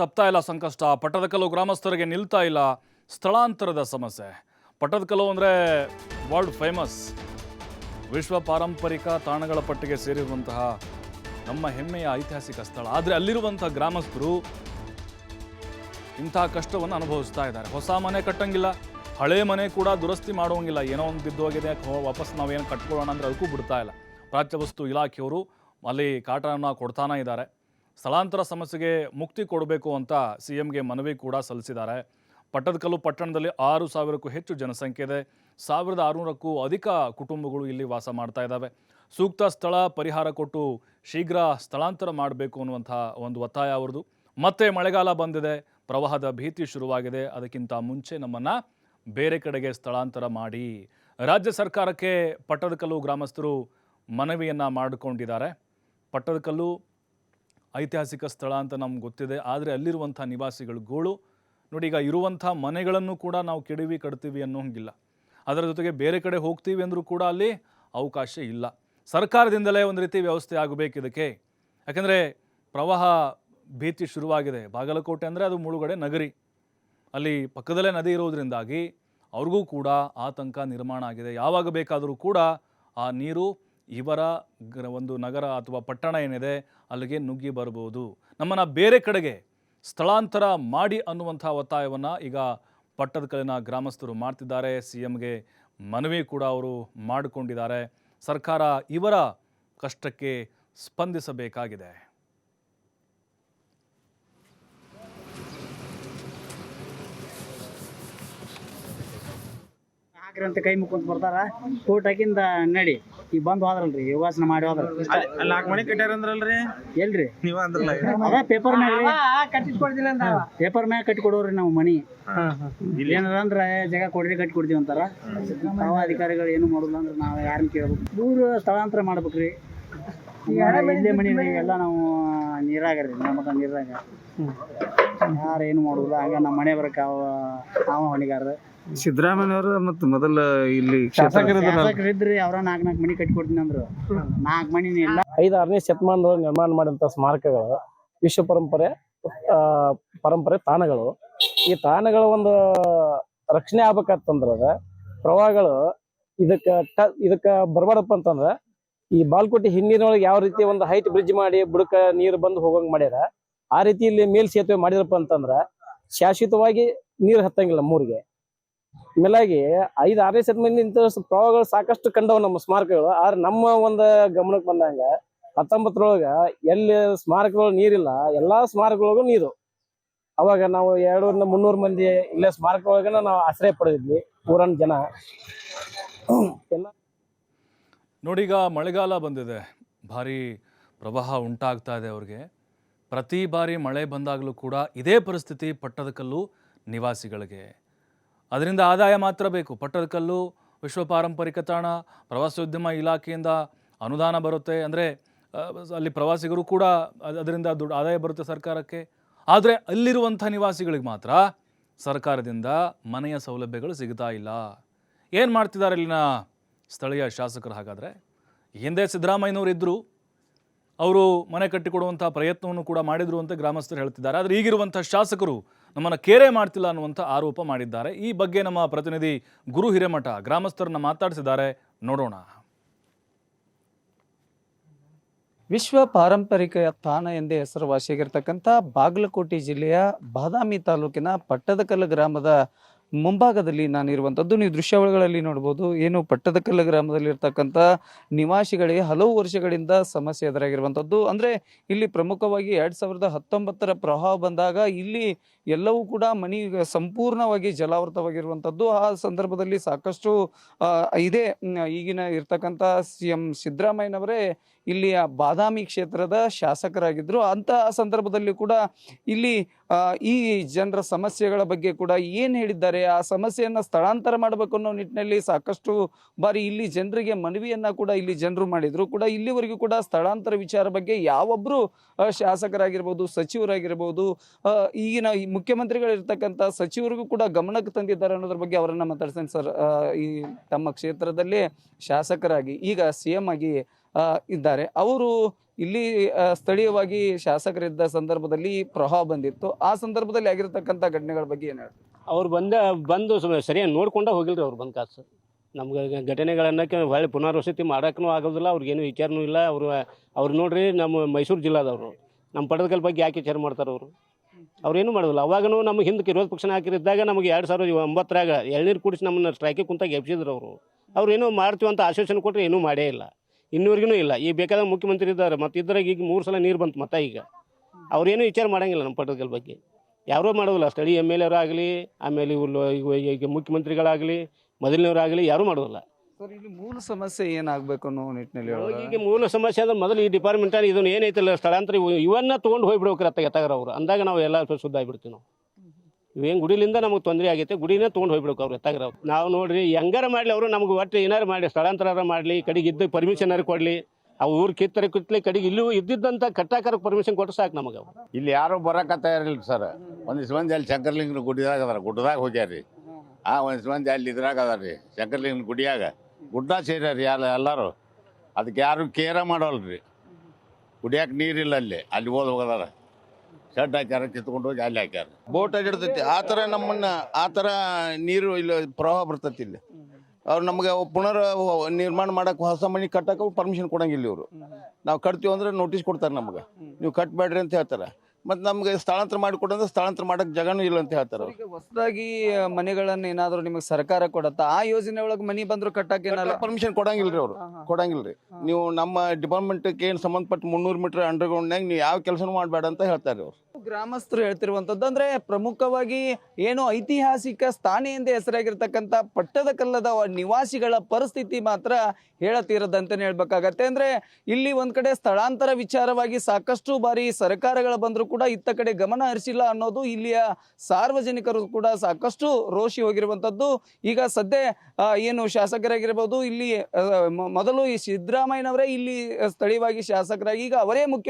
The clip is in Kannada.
ತಪ್ತಾ ಇಲ್ಲ ಸಂಕಷ್ಟ. ಪಟ್ಟದಕಲ್ಲು ಗ್ರಾಮಸ್ಥರಿಗೆ ನಿಲ್ತಾ ಇಲ್ಲ ಸ್ಥಳಾಂತರದ ಸಮಸ್ಯೆ. ಪಟ್ಟದಕಲ್ಲು ಅಂದರೆ ವರ್ಲ್ಡ್ ಫೇಮಸ್ ವಿಶ್ವ ಪಾರಂಪರಿಕ ತಾಣಗಳ ಪಟ್ಟಿಗೆ ಸೇರಿರುವಂತಹ ನಮ್ಮ ಹೆಮ್ಮೆಯ ಐತಿಹಾಸಿಕ ಸ್ಥಳ. ಆದರೆ ಅಲ್ಲಿರುವಂಥ ಗ್ರಾಮಸ್ಥರು ಇಂತಹ ಕಷ್ಟವನ್ನು ಅನುಭವಿಸ್ತಾ ಇದ್ದಾರೆ. ಹೊಸ ಮನೆ ಕಟ್ಟಂಗಿಲ್ಲ, ಹಳೆ ಮನೆ ಕೂಡ ದುರಸ್ತಿ ಮಾಡುವಂಗಿಲ್ಲ. ಏನೋ ಒಂದು ಬಿದ್ದೋಗಿದೆ ವಾಪಸ್ ನಾವೇನು ಕಟ್ಕೊಳ್ಳೋಣ ಅಂದರೆ ಅದಕ್ಕೂ ಬಿಡ್ತಾ ಇಲ್ಲ. ಪ್ರಾಚ್ಯ ವಸ್ತು ಇಲಾಖೆಯವರು ಅಲ್ಲಿ ಕಾಟವನ್ನು ಕೊಡ್ತಾನೇ ಇದ್ದಾರೆ. ಸ್ಥಳಾಂತರ ಸಮಸ್ಯೆಗೆ ಮುಕ್ತಿ ಕೊಡಬೇಕು ಅಂತ ಸಿ ಎಂಗೆ ಮನವಿ ಕೂಡ ಸಲ್ಲಿಸಿದ್ದಾರೆ. ಪಟ್ಟದಕಲ್ಲು ಪಟ್ಟಣದಲ್ಲಿ ಆರು ಸಾವಿರಕ್ಕೂ ಹೆಚ್ಚು ಜನಸಂಖ್ಯೆ ಇದೆ. ಸಾವಿರದ ಆರುನೂರಕ್ಕೂ ಅಧಿಕ ಕುಟುಂಬಗಳು ಇಲ್ಲಿ ವಾಸ ಮಾಡ್ತಾ ಇದ್ದಾವೆ. ಸೂಕ್ತ ಸ್ಥಳ ಪರಿಹಾರ ಕೊಟ್ಟು ಶೀಘ್ರ ಸ್ಥಳಾಂತರ ಮಾಡಬೇಕು ಅನ್ನುವಂಥ ಒಂದು ಒತ್ತಾಯ ಅವ್ರದ್ದು. ಮತ್ತೆ ಮಳೆಗಾಲ ಬಂದಿದೆ. ಪ್ರವಾಹದ ಭೀತಿ ಶುರುವಾಗಿದೆ. ಅದಕ್ಕಿಂತ ಮುಂಚೆ ನಮ್ಮನ್ನು ಬೇರೆ ಕಡೆಗೆ ಸ್ಥಳಾಂತರ ಮಾಡಿ. ರಾಜ್ಯ ಸರ್ಕಾರಕ್ಕೆ ಪಟ್ಟದಕಲ್ಲು ಗ್ರಾಮಸ್ಥರು ಮನವಿಯನ್ನು ಮಾಡಿಕೊಂಡಿದ್ದಾರೆ. ಪಟ್ಟದಕಲ್ಲು ಐತಿಹಾಸಿಕ ಸ್ಥಳ ಅಂತ ನಮ್ಗೆ ಗೊತ್ತಿದೆ. ಆದರೆ ಅಲ್ಲಿರುವಂಥ ನಿವಾಸಿಗಳು ಗೋಳು. ನೋಡಿ, ಈಗ ಇರುವಂಥ ಮನೆಗಳನ್ನು ಕೂಡ ನಾವು ಕೆಡವಿ ಕಡ್ತೀವಿ ಅನ್ನೋ ಹಂಗಿಲ್ಲ ಅದರ ಜೊತೆಗೆ ಬೇರೆ ಕಡೆ ಹೋಗ್ತೀವಿ ಅಂದರೂ ಕೂಡ ಅಲ್ಲಿ ಅವಕಾಶ ಇಲ್ಲ. ಸರ್ಕಾರದಿಂದಲೇ ಒಂದು ರೀತಿ ವ್ಯವಸ್ಥೆ ಆಗಬೇಕು ಇದಕ್ಕೆ. ಯಾಕೆಂದರೆ ಪ್ರವಾಹ ಭೀತಿ ಶುರುವಾಗಿದೆ. ಬಾಗಲಕೋಟೆ ಅಂದರೆ ಅದು ಮುಳುಗಡೆ ನಗರಿ. ಅಲ್ಲಿ ಪಕ್ಕದಲ್ಲೇ ನದಿ ಇರೋದ್ರಿಂದಾಗಿ ಅವ್ರಿಗೂ ಕೂಡ ಆತಂಕ ನಿರ್ಮಾಣ ಆಗಿದೆ. ಯಾವಾಗ ಬೇಕಾದರೂ ಕೂಡ ಆ ನೀರು ಇವರ ಒಂದು ನಗರ ಅಥವಾ ಪಟ್ಟಣ ಏನಿದೆ ಅಲ್ಲಿಗೆ ನುಗ್ಗಿ ಬರ್ಬೋದು ನಮ್ಮನ್ನು ಬೇರೆ ಕಡೆಗೆ ಸ್ಥಳಾಂತರ ಮಾಡಿ ಅನ್ನುವಂಥ ಒತ್ತಾಯವನ್ನು ಈಗ ಪಟ್ಟದಕಲ್ಲಿನ ಗ್ರಾಮಸ್ಥರು ಮಾಡ್ತಿದ್ದಾರೆ. ಸಿ ಎಮ್ಗೆ ಮನವಿ ಕೂಡ ಅವರು ಮಾಡಿಕೊಂಡಿದ್ದಾರೆ. ಸರ್ಕಾರ ಇವರ ಕಷ್ಟಕ್ಕೆ ಸ್ಪಂದಿಸಬೇಕಾಗಿದೆ. ಕೈ ಮುಕ್ಕೊಂಡು ಬರ್ತಾರ? ಕೋಟ್ ಹಾಕಿಂದ ನಡಿ. ಈಗ ಬಂದ್ ಹೋದ್ರಲ್ರಿ ಯೋಗಾಸನ ಮಾಡಿ ಹೋದ್ರ ಅಲ್ಲಿ ನಾಲ್ಕು ಮನೆ ಕಟ್ಟ್ಯಾರ ಅಂದ್ರಲ್ರಿ? ಎಲ್ರಿ? ನೀವ ಅಂದ್ರಲ್ಲ ಅದ ಪೇಪರ್ ಮ್ಯಾಗ ಪೇಪರ್ ಮ್ಯಾಗ ಕಟ್ಟಿ ಕೊಡೋರಿ ನಾವು ಮನಿ. ಏನಾರ ಅಂದ್ರ ಜಾಗ ಕೊಡ್ರಿ ಕಟ್ಟಿ ಕೊಡ್ತೀವಿ ಅಂತಾರ. ನಾವು ಅಧಿಕಾರಿಗಳು ಏನು ಮಾಡೋದಿಲ್ಲ ಅಂದ್ರೆ ನಾವು ಯಾರನ್ನ ಕೇಳ್ಬೇಕು. ದೂರ ಸ್ಥಳಾಂತರ ಮಾಡ್ಬೇಕ್ರಿ. ಈಗ ಇಲ್ಲೇ ಮನಿ ಎಲ್ಲ ನಾವು ನೀರಾಗ್ರಿ ನಮ್ಮ ನೀರಾಗ. ಯಾರು ಏನು ಮಾಡೋದಿಲ್ಲ ಹಂಗ ನಮ್ಮ ಮನೆ ಬರಕ ಅವ ಅವ ಹೊಣಿಗಾರ. ಸಿದ್ದರಾಮಯ್ಯವರು ಮತ್ತು ಮೊದಲ ಇಲ್ಲಿ ಶಾಸಕರಿದ್ರಿ ಅವ್ರ ನಾಲ್ಕು ನಾಲ್ಕು ಮನಿ ಕಟ್ಟಿ ಕೊಡ್ತೀನಿ ಅಂದ್ರು. ನಾಲ್ಕು ಮನಿ ಇಲ್ಲ. ಐದು ಆರನೇ ಶತಮಾನದೊಳಗೆ ನಿರ್ಮಾಣ ಮಾಡಿದಂಥ ಸ್ಮಾರಕಗಳು ವಿಶ್ವ ಪರಂಪರೆ ಆ, ಪರಂಪರೆ ತಾಣಗಳು. ಈ ತಾಣಗಳ ಒಂದು ರಕ್ಷಣೆ ಆಗ್ಬೇಕಂತಂದ್ರೆ ಪ್ರವಾಹಗಳು ಇದಕ್ಕ ಟ ಇದಕ್ಕ ಬರಬಾರದಪ್ಪ ಅಂತಂದ್ರ ಈ ಬಾಲ್ಕೋಟೆ ಹಿಂದಿನೊಳಗೆ ಯಾವ ರೀತಿ ಒಂದು ಹೈಟ್ ಬ್ರಿಡ್ಜ್ ಮಾಡಿ ಬುಡಕ ನೀರು ಬಂದು ಹೋಗಂಗ್ ಮಾಡ್ಯಾರ ಆ ರೀತಿ ಇಲ್ಲಿ ಮೇಲ್ ಸೇತುವೆ ಮಾಡಿದ್ರಪ್ಪ ಅಂತಂದ್ರ ಶಾಶ್ವತವಾಗಿ ನೀರು ಹತ್ತಂಗಿಲ್ಲ ಮೂರಿಗೆ. ಮೇಲಾಗಿ ಐದು ಆರನೇ ಶತಮಾನದಿಂದ ಇಂಥ ಪ್ರವಾಹಗಳು ಸಾಕಷ್ಟು ಕಂಡವು ನಮ್ಮ ಸ್ಮಾರಕಗಳು. ಆದ್ರೆ ನಮ್ಮ ಒಂದು ಗಮನಕ್ಕೆ ಬಂದಂಗ ಹತ್ತೊಂಬತ್ತರೊಳಗ ಎಲ್ಲಿ ಸ್ಮಾರಕಗಳು ನೀರಿಲ್ಲ, ಎಲ್ಲಾ ಸ್ಮಾರಕಗಳಿಗೂ ನೀರು. ಅವಾಗ ನಾವು ಎರಡೂರಿಂದ ಮುನ್ನೂರು ಮಂದಿ ಇಲ್ಲೇ ಸ್ಮಾರಕ ಒಳಗನ ನಾವು ಆಶ್ರಯ ಪಡೆದಿದ್ವಿ, ಊರನ್ ಜನ. ಎಲ್ಲ ಈಗ ಮಳೆಗಾಲ ಬಂದಿದೆ. ಭಾರಿ ಪ್ರವಾಹ ಉಂಟಾಗ್ತಾ ಇದೆ ಅವ್ರಿಗೆ. ಪ್ರತಿ ಬಾರಿ ಮಳೆ ಬಂದಾಗಲೂ ಕೂಡ ಇದೇ ಪರಿಸ್ಥಿತಿ ಪಟ್ಟದಕಲ್ಲು ನಿವಾಸಿಗಳಿಗೆ. ಅದರಿಂದ ಆದಾಯ ಮಾತ್ರ ಬೇಕು. ಪಟ್ಟದಕಲ್ಲು ವಿಶ್ವ ಪಾರಂಪರಿಕ ತಾಣ, ಪ್ರವಾಸೋದ್ಯಮ ಇಲಾಖೆಯಿಂದ ಅನುದಾನ ಬರುತ್ತೆ. ಅಂದರೆ ಅಲ್ಲಿ ಪ್ರವಾಸಿಗರು ಕೂಡ ಅದರಿಂದ ದುಡ್ಡು ಆದಾಯ ಬರುತ್ತೆ ಸರ್ಕಾರಕ್ಕೆ. ಆದರೆ ಅಲ್ಲಿರುವಂಥ ನಿವಾಸಿಗಳಿಗೆ ಮಾತ್ರ ಸರ್ಕಾರದಿಂದ ಮನೆಯ ಸೌಲಭ್ಯಗಳು ಸಿಗ್ತಾ ಇಲ್ಲ. ಏನು ಮಾಡ್ತಿದ್ದಾರೆ ಇಲ್ಲಿನ ಸ್ಥಳೀಯ ಶಾಸಕರು ಹಾಗಾದರೆ? ಹಿಂದೆ ಸಿದ್ದರಾಮಯ್ಯನವರು ಇದ್ದರು ಅವರು ಮನೆ ಕಟ್ಟಿಕೊಡುವಂಥ ಪ್ರಯತ್ನವನ್ನು ಕೂಡ ಮಾಡಿದರು ಅಂತ ಗ್ರಾಮಸ್ಥರು ಹೇಳ್ತಿದ್ದಾರೆ. ಆದರೆ ಈಗಿರುವಂಥ ಶಾಸಕರು ನಮ್ಮನ್ನು ಕೇರೆ ಮಾಡ್ತಿಲ್ಲ ಅನ್ನುವಂಥ ಆರೋಪ ಮಾಡಿದ್ದಾರೆ. ಈ ಬಗ್ಗೆ ನಮ್ಮ ಪ್ರತಿನಿಧಿ ಗುರು ಹಿರೇಮಠ ಗ್ರಾಮಸ್ಥರನ್ನ ಮಾತಾಡಿಸಿದ್ದಾರೆ. ನೋಡೋಣ. ವಿಶ್ವ ಪಾರಂಪರಿಕ ತಾಣ ಎಂದೇ ಹೆಸರುವಾಸಿಯಾಗಿರ್ತಕ್ಕಂಥ ಬಾಗಲಕೋಟೆ ಜಿಲ್ಲೆಯ ಬಾದಾಮಿ ತಾಲೂಕಿನ ಪಟ್ಟದಕಲ್ಲು ಗ್ರಾಮದ ಮುಂಭಾಗದಲ್ಲಿ ನಾನಿರುವಂಥದ್ದು, ನೀವು ದೃಶ್ಯಾವಳಿಗಳಲ್ಲಿ ನೋಡ್ಬೋದು, ಏನು ಪಟ್ಟದಕಲ್ಲ ಗ್ರಾಮದಲ್ಲಿ ಇರ್ತಕ್ಕಂಥ ನಿವಾಸಿಗಳಿಗೆ ಹಲವು ವರ್ಷಗಳಿಂದ ಸಮಸ್ಯೆ ಎದುರಾಗಿರುವಂಥದ್ದು. ಅಂದರೆ ಇಲ್ಲಿ ಪ್ರಮುಖವಾಗಿ ಎರಡು ಸಾವಿರದ ಹತ್ತೊಂಬತ್ತರ ಪ್ರವಾಹ ಬಂದಾಗ ಇಲ್ಲಿ ಎಲ್ಲವೂ ಕೂಡ ಮನಿ ಸಂಪೂರ್ಣವಾಗಿ ಜಲಾವೃತವಾಗಿರುವಂಥದ್ದು. ಆ ಸಂದರ್ಭದಲ್ಲಿ ಸಾಕಷ್ಟು ಇದೇ ಈಗಿನ ಇರ್ತಕ್ಕಂಥ ಸಿ ಎಂ ಸಿದ್ದರಾಮಯ್ಯನವರೇ ಇಲ್ಲಿಯ ಬಾದಾಮಿ ಕ್ಷೇತ್ರದ ಶಾಸಕರಾಗಿದ್ದರು ಅಂತ ಸಂದರ್ಭದಲ್ಲಿ ಕೂಡ ಇಲ್ಲಿ ಈ ಜನರ ಸಮಸ್ಯೆಗಳ ಬಗ್ಗೆ ಕೂಡ ಏನು ಹೇಳಿದ್ದಾರೆ? ಆ ಸಮಸ್ಯೆಯನ್ನು ಸ್ಥಳಾಂತರ ಮಾಡಬೇಕು ಅನ್ನೋ ನಿಟ್ಟಿನಲ್ಲಿ ಸಾಕಷ್ಟು ಬಾರಿ ಇಲ್ಲಿ ಜನರಿಗೆ ಮನವಿಯನ್ನು ಕೂಡ ಇಲ್ಲಿ ಜನರು ಮಾಡಿದರು. ಕೂಡ ಇಲ್ಲಿವರೆಗೂ ಕೂಡ ಸ್ಥಳಾಂತರ ವಿಚಾರ ಬಗ್ಗೆ ಯಾವೊಬ್ಬರು ಶಾಸಕರಾಗಿರ್ಬೋದು, ಸಚಿವರಾಗಿರ್ಬೋದು ಈಗಿನ ಮುಖ್ಯಮಂತ್ರಿಗಳಿರ್ತಕ್ಕಂಥ ಸಚಿವರಿಗೂ ಕೂಡ ಗಮನಕ್ಕೆ ತಂದಿದ್ದಾರೆ ಅನ್ನೋದ್ರ ಬಗ್ಗೆ ಅವರನ್ನು ಮಾತಾಡ್ತೇನೆ ಸರ್. ಈ ತಮ್ಮ ಕ್ಷೇತ್ರದಲ್ಲಿ ಶಾಸಕರಾಗಿ, ಈಗ ಸಿ ಎಂ ಆಗಿ ಇದ್ದಾರೆ. ಅವರು ಇಲ್ಲಿ ಸ್ಥಳೀಯವಾಗಿ ಶಾಸಕರಿದ್ದ ಸಂದರ್ಭದಲ್ಲಿ ಪ್ರಭಾವ ಬಂದಿತ್ತು. ಆ ಸಂದರ್ಭದಲ್ಲಿ ಆಗಿರತಕ್ಕಂಥ ಘಟನೆಗಳ ಬಗ್ಗೆ ಏನು ಹೇಳ್ತಾರೆ? ಅವ್ರು ಬಂದ, ಬಂದು ಸರಿಯಾಗಿ ನೋಡ್ಕೊಂಡ ಹೋಗಿಲ್ರಿ ಅವ್ರು ಬಂದು ಕಾಸು. ನಮ್ಗೆ ಘಟನೆಗಳನ್ನ ಹೊಳ್ಳಿ ಪುನರ್ವಸತಿ ಮಾಡೋಕ್ಕೂ ಆಗೋದಿಲ್ಲ, ಅವ್ರಿಗೇನು ವಿಚಾರನೂ ಇಲ್ಲ. ಅವರು, ಅವ್ರು ನೋಡ್ರಿ ನಮ್ಮ ಮೈಸೂರು ಜಿಲ್ಲಾದವರು. ನಮ್ಮ ಪಡದಕಲ್ ಬಗ್ಗೆ ಯಾಕೆ ವಿಚಾರ ಮಾಡ್ತಾರೆ ಅವರು? ಅವ್ರೇನು ಮಾಡೋದಿಲ್ಲ. ಅವಾಗೂ ನಮ್ಮ ಹಿಂದಕ್ಕೆ ವಿರೋಧ ಪಕ್ಷ ಹಾಕಿರಿದ್ದಾಗ ನಮಗೆ ಎರಡು ಸಾವಿರದ ಒಂಬತ್ತರಾಗ ಎಳ್ನೀರು ಕುಡಿಸಿ ನಮ್ಮನ್ನು ಸ್ಟ್ರೈಕಿಗೆ ಕುಂತಾಗ ಎಬ್ಸಿದ್ರು ಅವರು. ಅವ್ರು ಏನೋ ಮಾಡ್ತೀವಿ ಅಂತ ಆಶ್ವಾಸನೆ ಕೊಟ್ಟರೆ ಏನೂ ಮಾಡೇ ಇಲ್ಲ. ಇನ್ನೂವರೆಗೂ ಇಲ್ಲ. ಈಗ ಬೇಕಾದಾಗ ಮುಖ್ಯಮಂತ್ರಿ ಇದ್ದಾರೆ ಮತ್ತು ಇದ್ರಾಗ ಈಗ ಮೂರು ಸಲ ನೀರು ಬಂತು ಮತ್ತೆ ಈಗ. ಅವ್ರೇನು ವಿಚಾರ ಮಾಡೋಂಗಿಲ್ಲ ನಮ್ಮ ಪಟ್ಟದಕಲ್ ಬಗ್ಗೆ. ಯಾರೋ ಮಾಡೋದಿಲ್ಲ ಸ್ಥಳೀಯ ಎಂ ಎಲ್ ಆಗಲಿ ಆಮೇಲೆ ಇವ್ರು ಇವ- ಈಗ ಮುಖ್ಯಮಂತ್ರಿಗಳಾಗಲಿ ಮೊದಲಿನವರಾಗಲಿ ಯಾರೂ ಮಾಡೋದಿಲ್ಲ. ಸರ್ ಇಲ್ಲಿ ಮೂಲ ಸಮಸ್ಯೆ ಏನಾಗಬೇಕು ಅನ್ನೋ ನಿಟ್ಟಿನಲ್ಲಿ ಈಗ ಮೂಲ ಸಮಸ್ಯೆ ಅಂದ್ರೆ ಮೊದಲು ಈ ಡಿಪಾರ್ಟ್ಮೆಂಟ್ ಇದನ್ನು ಏನೈತಲ್ಲ ಸ್ಥಳಾಂತರ ಇವು ಇವನ್ನ ತೊಗೊಂಡು ಹೋಗ್ಬಿಡ್ಬೇಕು ರತ್ತ ಎತ್ತಾಗರ ಅವರು ಅಂದಾಗ ನಾವು ಎಲ್ಲ ಶುದ್ಧ ಆಗಿಬಿಡ್ತೀವಿ ನಾವು. ಇವೇನು ಗುಡಿಲಿಂದ ನಮಗೆ ತೊಂದರೆ ಆಗೈತೆ, ಗುಡಿನೇ ತೊಗೊಂಡು ಹೋಗ್ಬಿಡ್ಬೇಕು ಅವ್ರು ಎತ್ತಾಗರ ನಾವು ನೋಡ್ರಿ, ಹೆಂಗಾರ ಮಾಡಲಿ ಅವರು, ನಮ್ಗೆ ಒಟ್ಟು ಏನಾರು ಮಾಡಲಿ ಸ್ಥಳಾಂತರ ಮಾಡಲಿ, ಕಡೆಗೆ ಇದ್ದ ಪರ್ಮಿಷನ್ ಕೊಡಲಿ, ಆ ಊರು ಕಿತ್ತರೆ ಕಿತ್ತಲೆ ಕಡೆಗೆ ಇಲ್ಲೂ ಇದ್ದಿದ್ದಂಥ ಕಟ್ಟಾಕರ ಪರ್ಮಿಷನ್ ಕೊಟ್ಟು ಸಾಕು ನಮಗೆ ಅವು ಇಲ್ಲಿ ಯಾರು ಬರಕ ತಯಾರಿಲ್ಲ ಸರ್. ಒಂದಿಷ್ಟು ಮಂದಿ ಅಲ್ಲಿ ಶಂಕರ್ಲಿಂಗನ ಗುಡ್ಡದಾಗ ಅದಾರ, ಗುಡ್ಡದಾಗ ಹೋಗ್ಯಾರಿ ಆ ಒಂದಿಷ್ಟು ಮಂದಿ ಅಲ್ಲಿ ಇದ್ರಾಗ ಅದಾರ್ರಿ, ಶಂಕರ್ಲಿಂಗನ ಗುಡಿಯಾಗ. ಗುಡ್ಡ ಸೇರ್ಯಾರಿ ಎಲ್ಲ ಎಲ್ಲರೂ. ಅದಕ್ಕೆ ಯಾರು ಕೇರ ಮಾಡೋಲ್ರಿ. ಗುಡಿಯಕ್ಕೆ ನೀರಿಲ್ಲ ಅಲ್ಲಿ ಅಲ್ಲಿ ಹೋದ್ ಹೋಗದಾರ. ಶೆಡ್ ಹಾಕ್ಯಾರ, ಕಿತ್ಕೊಂಡು ಹೋಗಿ ಅಲ್ಲಿ ಹಾಕ್ಯಾರ. ಬೋಟ್ ಅಡ್ಡಿಡ್ತೈತಿ ಆ ಥರ ನಮ್ಮನ್ನ, ಆ ಥರ ನೀರು ಇಲ್ಲಿ ಪ್ರವಾಹ ಬರ್ತೈತಿ ಇಲ್ಲಿ. ಅವ್ರು ನಮ್ಗೆ ಪುನರ್ ನಿರ್ಮಾಣ ಮಾಡಕ್ಕೆ ಹೊಸ ಮನೆ ಕಟ್ಟಕ್ಕೆ ಪರ್ಮಿಷನ್ ಕೊಡಂಗಿಲ್ಲ ಇವರು. ನಾವು ಕಟ್ತೀವಿ ಅಂದ್ರೆ ನೋಟಿಸ್ ಕೊಡ್ತಾರೆ ನಮ್ಗೆ. ನೀವು ಕಟ್ಬೇಡ್ರಿ ಅಂತ ಹೇಳ್ತಾರೆ. ಮತ್ತು ನಮ್ಗೆ ಸ್ಥಳಾಂತರ ಮಾಡಿಕೊಡಂದ್ರೆ ಸ್ಥಳಾಂತರ ಮಾಡಕ್ಕೆ ಜಾಗನೂ ಇಲ್ಲ ಅಂತ ಹೇಳ್ತಾರೆ ಅವ್ರು. ಈಗ ಹೊಸದಾಗಿ ಮನೆಗಳನ್ನ ಏನಾದ್ರು ನಿಮಗೆ ಸರ್ಕಾರ ಕೊಡತ್ತಾ? ಆ ಯೋಜನೆ ಒಳಗೆ ಮನಿ ಬಂದ್ರು ಕಟ್ಟಕ್ಕೆ ಏನಲ್ಲ ಪರ್ಮಿಷನ್ ಕೊಡಂಗಿಲ್ಲ ರೀ ಅವರು. ಕೊಡಂಗಿಲ್ಲ ರೀ ನೀವು ನಮ್ಮ ಡಿಪಾರ್ಟ್ಮೆಂಟ್ ಏನು ಸಂಬಂಧಪಟ್ಟ ಮುನ್ನೂರು ಮೀಟರ್ ಅಂಡರ್ಗ್ರೌಂಡ್ನಾಗ ನೀವು ಯಾವ ಕೆಲಸನೂ ಮಾಡಬೇಡ ಅಂತ ಹೇಳ್ತಾರೆ ಅವ್ರು. ಗ್ರಾಮಸ್ಥರು ಹೇಳ್ತಿರುವಂಥದ್ದು ಅಂದ್ರೆ ಪ್ರಮುಖವಾಗಿ ಏನು ಐತಿಹಾಸಿಕ ಸ್ಥಾನ ಎಂದೇ ಹೆಸರಾಗಿರ್ತಕ್ಕಂಥ ಪಟ್ಟದಕಲ್ಲದ ನಿವಾಸಿಗಳ ಪರಿಸ್ಥಿತಿ ಮಾತ್ರ ಹೇಳತೀರದಂತಾನೆ ಹೇಳ್ಬೇಕಾಗತ್ತೆ. ಅಂದ್ರೆ ಇಲ್ಲಿ ಒಂದು ಕಡೆ ಸ್ಥಳಾಂತರ ವಿಚಾರವಾಗಿ ಸಾಕಷ್ಟು ಬಾರಿ ಸರ್ಕಾರಗಳು ಬಂದರೂ ಕೂಡ ಇತ್ತ ಕಡೆ ಗಮನ ಹರಿಸಿಲ್ಲ ಅನ್ನೋದು ಇಲ್ಲಿಯ ಸಾರ್ವಜನಿಕರು ಕೂಡ ಸಾಕಷ್ಟು ರೋಷಿ ಹೋಗಿರುವಂತದ್ದು ಈಗ ಸದ್ಯ ಏನು ಶಾಸಕರಾಗಿರ್ಬೋದು, ಇಲ್ಲಿ ಮೊದಲು ಈ ಸಿದ್ದರಾಮಯ್ಯನವರೇ ಇಲ್ಲಿ ಸ್ಥಳೀಯವಾಗಿ ಶಾಸಕರಾಗಿ ಈಗ ಅವರೇ ಮುಖ್ಯ